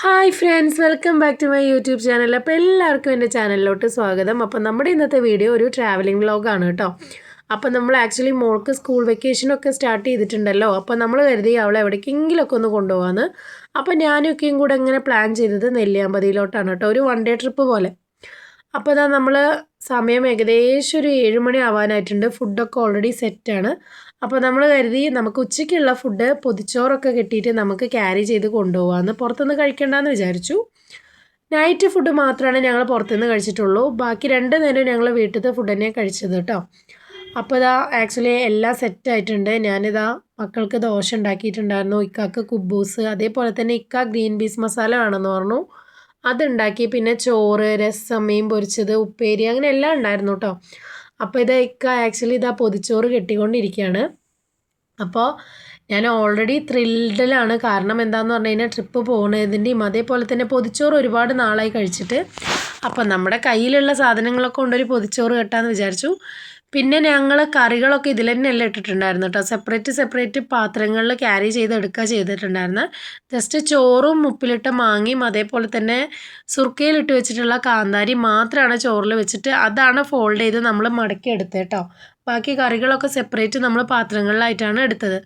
Hi friends welcome back to my YouTube channel. അപ്പോൾ എല്ലാവർക്കും എന്റെ ചാനലിലോട്ട് സ്വാഗതം. അപ്പോൾ നമ്മുടെ ഇന്നത്തെ വീഡിയോ ഒരു ട്രാവലിംഗ് വ്ലോഗാണ് കേട്ടോ. അപ്പോൾ നമ്മൾ ആക്ച്വലി മോൾക്ക് സ്കൂൾ വെക്കേഷനൊക്കെ സ്റ്റാർട്ട് ചെയ്തിട്ടുണ്ടല്ലോ. അപ്പോൾ നമ്മൾ കരുതി അവളെ എവിടേക്കെങ്കിലുമൊക്കെ ഒന്ന് കൊണ്ടുപോകാമെന്ന് അപ്പോൾ ഞാനൊക്കെയും കൂടെ ഇങ്ങനെ പ്ലാൻ ചെയ്തത് നെല്ലിയാമ്പതിയിലോട്ടാണ് കേട്ടോ ഒരു വൺ ഡേ ട്രിപ്പ് പോലെ. അപ്പോൾ ഇതാ നമ്മൾ സമയം ഏകദേശം ഒരു ഏഴ് മണി ആവാനായിട്ടുണ്ട്. ഫുഡൊക്കെ ഓൾറെഡി സെറ്റാണ്. അപ്പോൾ നമ്മൾ കരുതി നമുക്ക് ഉച്ചയ്ക്കുള്ള ഫുഡ് പൊതിച്ചോറൊക്കെ കിട്ടിയിട്ട് നമുക്ക് ക്യാരി ചെയ്ത് കൊണ്ടുപോകാമെന്ന് പുറത്തുനിന്ന് കഴിക്കേണ്ടെന്ന് വിചാരിച്ചു. നൈറ്റ് ഫുഡ് മാത്രമാണ് ഞങ്ങൾ പുറത്തുനിന്ന് കഴിച്ചിട്ടുള്ളൂ. ബാക്കി രണ്ട് നേരം ഞങ്ങൾ വീട്ടിലത്തെ ഫുഡ് തന്നെയാണ് കഴിച്ചത് കേട്ടോ അപ്പോൾ ഇതാ ആക്ച്വലി എല്ലാം സെറ്റായിട്ടുണ്ട് ഞാനിതാ മക്കൾക്ക് ദോശ ഉണ്ടാക്കിയിട്ടുണ്ടായിരുന്നു. ഇക്കാക്ക് കുബൂസ് അതേപോലെ തന്നെ ഇക്ക ഗ്രീൻ പീസ് മസാല വേണമെന്ന് പറഞ്ഞു. അതുണ്ടാക്കി. പിന്നെ ചോറ് രസം മീൻ പൊരിച്ചത് ഉപ്പേരി അങ്ങനെ എല്ലാം ഉണ്ടായിരുന്നു കേട്ടോ അപ്പോൾ ഇത് ഇക്ക ആക്ച്വലി ഇതാ പൊതിച്ചോറ് കെട്ടിക്കൊണ്ടിരിക്കുകയാണ് അപ്പോൾ ഞാൻ ഓൾറെഡി ത്രില്ഡിലാണ് കാരണം എന്താണെന്ന് പറഞ്ഞു കഴിഞ്ഞാൽ ട്രിപ്പ് പോകുന്നതിന്റെയും അതേപോലെ തന്നെ പൊതിച്ചോറ് ഒരുപാട് നാളായി കഴിച്ചിട്ട്. അപ്പം നമ്മുടെ കയ്യിലുള്ള സാധനങ്ങളൊക്കെ കൊണ്ടൊരു പൊതിച്ചോറ് കെട്ടാമെന്ന് വിചാരിച്ചു. പിന്നെ ഞങ്ങൾ കറികളൊക്കെ ഇതിൽ തന്നെയല്ല ഇട്ടിട്ടുണ്ടായിരുന്നു കേട്ടോ സെപ്പറേറ്റ് സെപ്പറേറ്റ് പാത്രങ്ങളിൽ ക്യാരി ചെയ്ത് എടുക്കുക ചെയ്തിട്ടുണ്ടായിരുന്നു. ജസ്റ്റ് ചോറും ഉപ്പിലിട്ട മാങ്ങയും അതേപോലെ തന്നെ സുർക്കയിലിട്ട് വെച്ചിട്ടുള്ള കാന്താരി മാത്രമാണ് ചോറിൽ വെച്ചിട്ട് അതാണ് ഫോൾഡ് ചെയ്ത് നമ്മൾ മടക്കി എടുത്തത് കേട്ടോ ബാക്കി കറികളൊക്കെ സെപ്പറേറ്റ് നമ്മൾ പാത്രങ്ങളിലായിട്ടാണ് എടുത്തത്.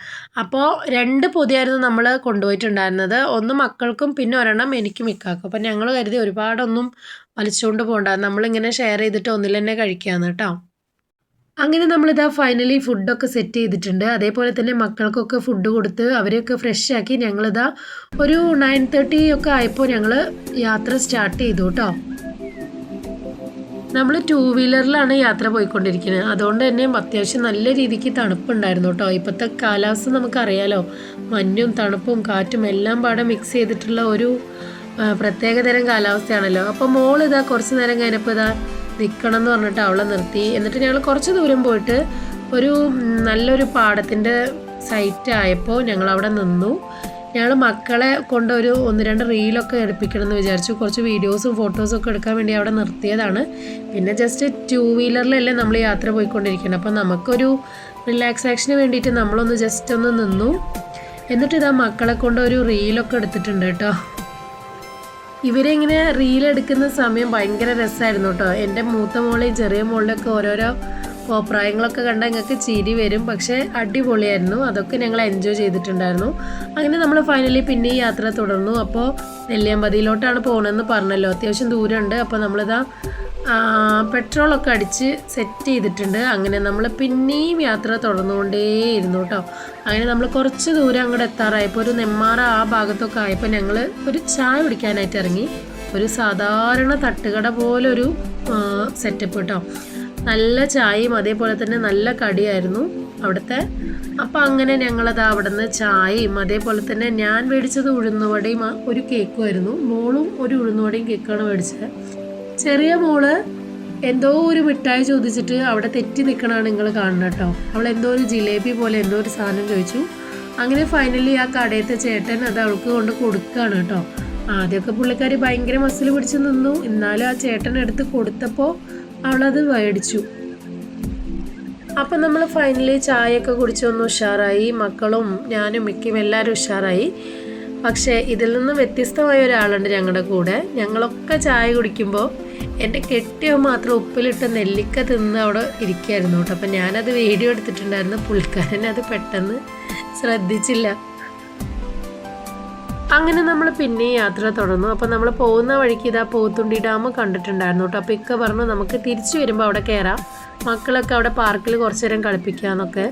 അപ്പോൾ രണ്ട് പൊതിയായിരുന്നു നമ്മൾ കൊണ്ടുപോയിട്ടുണ്ടായിരുന്നത്. ഒന്ന് മക്കൾക്കും പിന്നെ ഒരെണ്ണം എനിക്കും ഇക്കാക്കും. അപ്പം ഞങ്ങൾ കരുതി ഒരുപാടൊന്നും വലിച്ചുകൊണ്ട് പോകണ്ട നമ്മളിങ്ങനെ ഷെയർ ചെയ്തിട്ട് ഒന്നിൽ തന്നെ കഴിക്കുകയാണ് കേട്ടോ അങ്ങനെ നമ്മളിതാ ഫൈനലി ഫുഡൊക്കെ സെറ്റ് ചെയ്തിട്ടുണ്ട്. അതേപോലെ തന്നെ മക്കൾക്കൊക്കെ ഫുഡ് കൊടുത്ത് അവരെയൊക്കെ ഫ്രഷ് ആക്കി ഞങ്ങളിതാ ഒരു നയൻ തേർട്ടി ഒക്കെ ആയപ്പോൾ ഞങ്ങൾ യാത്ര സ്റ്റാർട്ട് ചെയ്തു കേട്ടോ നമ്മൾ ടൂ വീലറിലാണ് യാത്ര പോയിക്കൊണ്ടിരിക്കുന്നത്. അതുകൊണ്ട് തന്നെ അത്യാവശ്യം നല്ല രീതിക്ക് തണുപ്പുണ്ടായിരുന്നു കേട്ടോ ഇപ്പോഴത്തെ കാലാവസ്ഥ നമുക്കറിയാലോ. മഞ്ഞും തണുപ്പും കാറ്റും എല്ലാം പാടെ മിക്സ് ചെയ്തിട്ടുള്ള ഒരു പ്രത്യേകതരം കാലാവസ്ഥയാണല്ലോ. അപ്പോൾ മോൾ ഇതാ കുറച്ച് നേരം കഴിഞ്ഞപ്പോൾ ഇതാ നിൽക്കണം എന്ന് പറഞ്ഞിട്ട് അവളെ നിർത്തി. എന്നിട്ട് ഞങ്ങൾ കുറച്ച് ദൂരം പോയിട്ട് ഒരു നല്ലൊരു പാടത്തിന്റെ സൈറ്റ് ആയപ്പോൾ ഞങ്ങൾ അവിടെ നിന്നു. ഞങ്ങൾ മക്കളെ കൊണ്ട് ഒരു ഒന്ന് രണ്ട് റീലൊക്കെ എടുപ്പിക്കണം എന്ന് വിചാരിച്ചു. കുറച്ച് വീഡിയോസും ഫോട്ടോസും ഒക്കെ എടുക്കാൻ വേണ്ടി അവിടെ നിർത്തിയതാണ്. പിന്നെ ജസ്റ്റ് ടു വീലറിലല്ലേ നമ്മൾ യാത്ര പോയിക്കൊണ്ടിരിക്കുന്നത്. അപ്പോൾ നമുക്കൊരു റിലാക്സേഷന് വേണ്ടിയിട്ട് നമ്മളൊന്ന് ജസ്റ്റ് ഒന്ന് നിന്നു. എന്നിട്ട് ഇതാ മക്കളെ കൊണ്ട് ഒരു റീലൊക്കെ എടുത്തിട്ടുണ്ട് കേട്ടോ. ഇവരിങ്ങനെ റീൽ എടുക്കുന്ന സമയം ഭയങ്കര രസമായിരുന്നു കേട്ടോ എന്റെ മൂത്ത മോളെയും ചെറിയ മോളിലൊക്കെ ഓരോരോ അഭിപ്രായങ്ങളൊക്കെ കണ്ടാൽ ഞങ്ങൾക്ക് ചിരി വരും. പക്ഷേ അടിപൊളിയായിരുന്നു. അതൊക്കെ ഞങ്ങൾ എൻജോയ് ചെയ്തിട്ടുണ്ടായിരുന്നു. അങ്ങനെ നമ്മൾ ഫൈനലി പിന്നെ ഈ യാത്ര തുടർന്നു. അപ്പോൾ നെല്ലിയാമ്പതിയിലോട്ടാണ് പോകണമെന്ന് പറഞ്ഞല്ലോ. അത്യാവശ്യം ദൂരമുണ്ട്. അപ്പോൾ നമ്മളിതാ പെട്രോളൊക്കെ അടിച്ച് സെറ്റ് ചെയ്തിട്ടുണ്ട്. അങ്ങനെ നമ്മൾ പിന്നെയും യാത്ര തുടർന്നുകൊണ്ടേയിരുന്നു കേട്ടോ. അങ്ങനെ നമ്മൾ കുറച്ച് ദൂരം അങ്ങോട്ട് എത്താറായപ്പോൾ ഒരു നെമ്മാറ ആ ഭാഗത്തൊക്കെ ആയപ്പോൾ ഞങ്ങൾ ഒരു ചായ കുടിക്കാനായിട്ട് ഇറങ്ങി. ഒരു സാധാരണ തട്ടുകട പോലൊരു സെറ്റപ്പ് കേട്ടോ. നല്ല ചായയും അതേപോലെ തന്നെ നല്ല കടിയായിരുന്നു അവിടുത്തെ. അപ്പം അങ്ങനെ ഞങ്ങളത് അവിടെ നിന്ന് ചായയും അതേപോലെ തന്നെ ഞാൻ മേടിച്ചത് ഉഴുന്നുവടയും ഒരു കേക്കുമായിരുന്നു മോളും ഒരു ഉഴുന്നുവടയും കേക്കാണ് മേടിച്ചത്. ചെറിയ മോൾ എന്തോ ഒരു മിഠായി ചോദിച്ചിട്ട് അവിടെ തെറ്റി നിൽക്കണമാണ് നിങ്ങൾ കാണുന്നത് കേട്ടോ. അവൾ എന്തോ ഒരു ജിലേബി പോലെ എന്തോ ഒരു സാധനം ചോദിച്ചു. അങ്ങനെ ഫൈനലി ആ കടയത്തെ ചേട്ടൻ അത് അവൾക്ക് കൊണ്ട് കൊടുക്കുകയാണ് കേട്ടോ. ആദ്യമൊക്കെ പുള്ളിക്കാരി ഭയങ്കര മസിൽ പിടിച്ച് നിന്നു. എന്നാലും ആ ചേട്ടൻ എടുത്ത് കൊടുത്തപ്പോൾ അവളത് മേടിച്ചു. അപ്പം നമ്മൾ ഫൈനലി ചായയൊക്കെ കുടിച്ചൊന്ന് ഉഷാറായി. മക്കളും ഞാനും മിക്കും എല്ലാവരും ഉഷാറായി. പക്ഷേ ഇതിൽ നിന്ന് വ്യത്യസ്തമായ ഒരാളുണ്ട് ഞങ്ങളുടെ കൂടെ. ഞങ്ങളൊക്കെ ചായ കുടിക്കുമ്പോൾ എന്റെ കെട്ടിയോ മാത്രം ഉപ്പിലിട്ട് നെല്ലിക്ക തിന്ന് അവിടെ ഇരിക്കുകയായിരുന്നു കേട്ടോ. അപ്പം ഞാനത് വീഡിയോ എടുത്തിട്ടുണ്ടായിരുന്നു. പുള്ളിക്കാരൻ അത് പെട്ടെന്ന് ശ്രദ്ധിച്ചില്ല. അങ്ങനെ നമ്മൾ പിന്നെ യാത്ര തുടർന്നു. അപ്പോൾ നമ്മൾ പോകുന്ന വഴിക്ക് ഇതാ പോത്തുണ്ടി ഡാം കണ്ടിട്ടുണ്ടായിരുന്നു കേട്ടോ. അപ്പോൾ ഇക്ക പറഞ്ഞു നമുക്ക് തിരിച്ചു വരുമ്പോൾ അവിടെ കയറാം. മക്കളൊക്കെ അവിടെ പാർക്കിൽ കുറച്ചു നേരം കളിപ്പിക്കാമെന്നൊക്കെ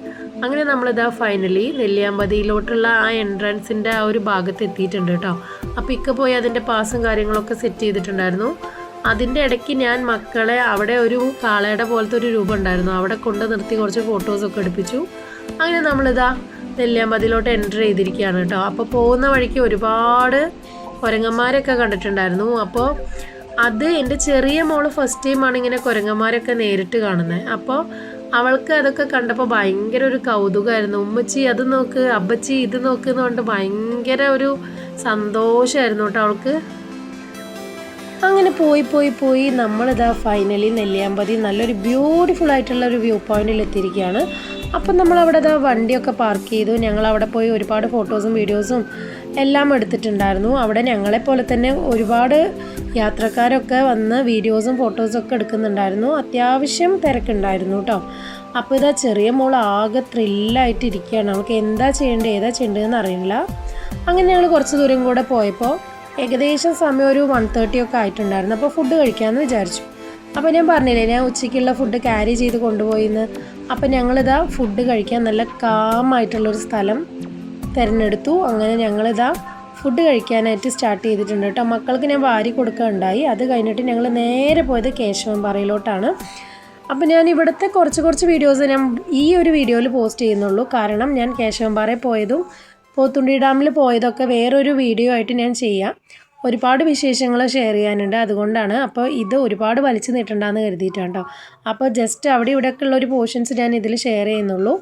അങ്ങനെ നമ്മളിതാ ഫൈനലി നെല്ലിയാമ്പതിയിലോട്ടുള്ള ആ എൻട്രൻസിന്റെ ആ ഒരു ഭാഗത്ത് എത്തിയിട്ടുണ്ട് കേട്ടോ. അപ്പോൾ ഇക്ക പോയി അതിന്റെ പാസും കാര്യങ്ങളൊക്കെ സെറ്റ് ചെയ്തിട്ടുണ്ടായിരുന്നു. അതിന്റെ ഇടയ്ക്ക് ഞാൻ മക്കളെ അവിടെ ഒരു കാളയുടെ പോലത്തെ ഒരു രൂപം ഉണ്ടായിരുന്നു. അവിടെ കൊണ്ട് നിർത്തി കുറച്ച് ഫോട്ടോസൊക്കെ എടുപ്പിച്ചു. അങ്ങനെ നമ്മളിതാ നെല്ലിയാമ്പതിയിലോട്ട് എന്റർ ചെയ്തിരിക്കുകയാണ് കേട്ടോ. അപ്പോൾ പോകുന്ന വഴിക്ക് ഒരുപാട് കുരങ്ങന്മാരൊക്കെ കണ്ടിട്ടുണ്ടായിരുന്നു. അപ്പോൾ അത് എന്റെ ചെറിയ മോൾ ഫസ്റ്റ് ടൈമാണ് ഇങ്ങനെ കുരങ്ങന്മാരൊക്കെ നേരിട്ട് കാണുന്നത് അപ്പോൾ അവൾക്ക് അതൊക്കെ കണ്ടപ്പോൾ ഭയങ്കര ഒരു കൗതുകമായിരുന്നു ഉമ്മച്ചി അത് നോക്ക് അബ്ബച്ചി ഇത് നോക്ക് എന്ന് പറഞ്ഞിട്ട് ഭയങ്കര ഒരു സന്തോഷമായിരുന്നു കേട്ടോ അവൾക്ക്. അങ്ങനെ പോയി പോയി പോയി നമ്മളിതാ ഫൈനലി നെല്ലിയാമ്പതി നല്ലൊരു ബ്യൂട്ടിഫുൾ ആയിട്ടുള്ള ഒരു വ്യൂ പോയിന്റിൽ എത്തിയിരിക്കുകയാണ്. അപ്പം നമ്മളവിടെ ഇതാ വണ്ടിയൊക്കെ പാർക്ക് ചെയ്തു. ഞങ്ങൾ അവിടെ പോയി ഒരുപാട് ഫോട്ടോസും വീഡിയോസും എല്ലാം എടുത്തിട്ടുണ്ടായിരുന്നു. അവിടെ ഞങ്ങളെപ്പോലെ തന്നെ ഒരുപാട് യാത്രക്കാരൊക്കെ വന്ന് വീഡിയോസും ഫോട്ടോസും ഒക്കെ എടുക്കുന്നുണ്ടായിരുന്നു. അത്യാവശ്യം തിരക്കുണ്ടായിരുന്നു കേട്ടോ. അപ്പോൾ ഇതാ ചെറിയ മോൾ ആകെ ത്രില്ലായിട്ടിരിക്കുകയാണ് നമുക്ക് എന്താ ചെയ്യേണ്ടത് ഏതാ ചെയ്യേണ്ടതെന്ന് അറിയില്ല. അങ്ങനെ ഞങ്ങൾ കുറച്ച് ദൂരം കൂടെ പോയപ്പോൾ ഏകദേശം സമയം ഒരു വൺ തേർട്ടി ഒക്കെ ആയിട്ടുണ്ടായിരുന്നു. അപ്പോൾ ഫുഡ് കഴിക്കാമെന്ന് വിചാരിച്ചു. അപ്പോൾ ഞാൻ പറഞ്ഞില്ലേ ഞാൻ ഉച്ചയ്ക്കുള്ള ഫുഡ് ക്യാരി ചെയ്ത് കൊണ്ടുപോയിന്ന് അപ്പോൾ ഞങ്ങളിതാ ഫുഡ് കഴിക്കാൻ നല്ല കാമായിട്ടുള്ളൊരു സ്ഥലം തിരഞ്ഞെടുത്തു. അങ്ങനെ ഞങ്ങളിതാ ഫുഡ് കഴിക്കാനായിട്ട് സ്റ്റാർട്ട് ചെയ്തിട്ടുണ്ട് കേട്ടോ. മക്കൾക്ക് ഞാൻ വാരി കൊടുക്കുകയുണ്ടായി അത് കഴിഞ്ഞിട്ട് ഞങ്ങൾ നേരെ പോയത് കേശവൻ പറയിലോട്ടാണ്. അപ്പോൾ ഞാൻ ഇവിടുത്തെ കുറച്ച് കുറച്ച് വീഡിയോസ് ഞാൻ ഈ ഒരു വീഡിയോയിൽ പോസ്റ്റ് ചെയ്യുന്നുള്ളൂ. കാരണം ഞാൻ കേശവൻപാറയിൽ പോയതും പോത്തുണ്ടി ഡാമിൽ പോയതൊക്കെ വേറൊരു വീഡിയോ ആയിട്ട് ഞാൻ ചെയ്യാം. ഒരുപാട് വിശേഷങ്ങൾ ഷെയർ ചെയ്യാനുണ്ട്. അതുകൊണ്ടാണ് അപ്പോൾ ഇത് ഒരുപാട് വലിച്ചു നീട്ടണ്ടെന്ന് കരുതിയിട്ടാണ് കേട്ടോ. അപ്പോൾ ജസ്റ്റ് അവിടെ ഇവിടെയൊക്കെ ഉള്ള ഒരു പോർഷൻസ് ഞാൻ ഇതിൽ ഷെയർ ചെയ്യുന്നുള്ളൂ.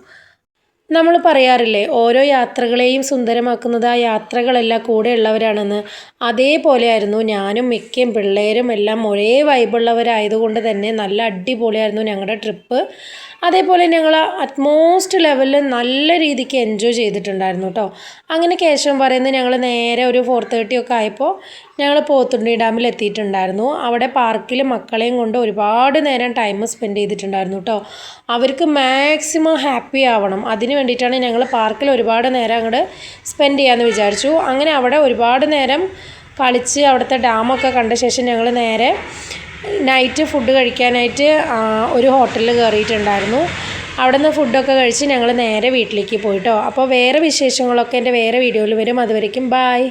നമ്മൾ പറയാറില്ലേ ഓരോ യാത്രകളെയും സുന്ദരമാക്കുന്നത് ആ യാത്രകളല്ല കൂടെയുള്ളവരാണെന്ന്. അതേപോലെയായിരുന്നു ഞാനും മിക്കയും പിള്ളേരും എല്ലാം ഒരേ വൈബുള്ളവരായതുകൊണ്ട് തന്നെ നല്ല അടിപൊളിയായിരുന്നു ഞങ്ങളുടെ ട്രിപ്പ്. അതേപോലെ ഞങ്ങൾ അറ്റ്മോസ്റ്റ് ലെവലിൽ നല്ല രീതിക്ക് എൻജോയ് ചെയ്തിട്ടുണ്ടായിരുന്നു കേട്ടോ. അങ്ങനെ കേശവം പറയുന്നത് ഞങ്ങൾ നേരെ ഒരു ഫോർ തേർട്ടി ഒക്കെ ആയപ്പോൾ ഞങ്ങൾ പോത്തുണ്ടി ഡാമിൽ എത്തിയിട്ടുണ്ടായിരുന്നു. അവിടെ പാർക്കിൽ മക്കളെയും കൊണ്ട് ഒരുപാട് നേരം ടൈം സ്പെൻഡ് ചെയ്തിട്ടുണ്ടായിരുന്നു കേട്ടോ അവർക്ക് മാക്സിമം ഹാപ്പി ആവണം. അതിന് വേണ്ടിയിട്ടാണ് ഞങ്ങൾ പാർക്കിൽ ഒരുപാട് നേരം അങ്ങോട്ട് സ്പെൻഡ് ചെയ്യാമെന്ന് വിചാരിച്ചു. അങ്ങനെ അവിടെ ഒരുപാട് നേരം കളിച്ച് അവിടുത്തെ ഡാമൊക്കെ കണ്ട ശേഷം ഞങ്ങൾ നേരെ നൈറ്റ് ഫുഡ് കഴിക്കാനായിട്ട് ഒരു ഹോട്ടലിൽ കയറിയിട്ടുണ്ടായിരുന്നു അവിടെ നിന്ന് ഫുഡൊക്കെ കഴിച്ച് ഞങ്ങൾ നേരെ വീട്ടിലേക്ക് പോയിട്ടോ അപ്പോൾ വേറെ വിശേഷങ്ങളൊക്കെ എന്റെ വേറെ വീഡിയോയിൽ വരും. അതുവരയ്ക്കും ബായ്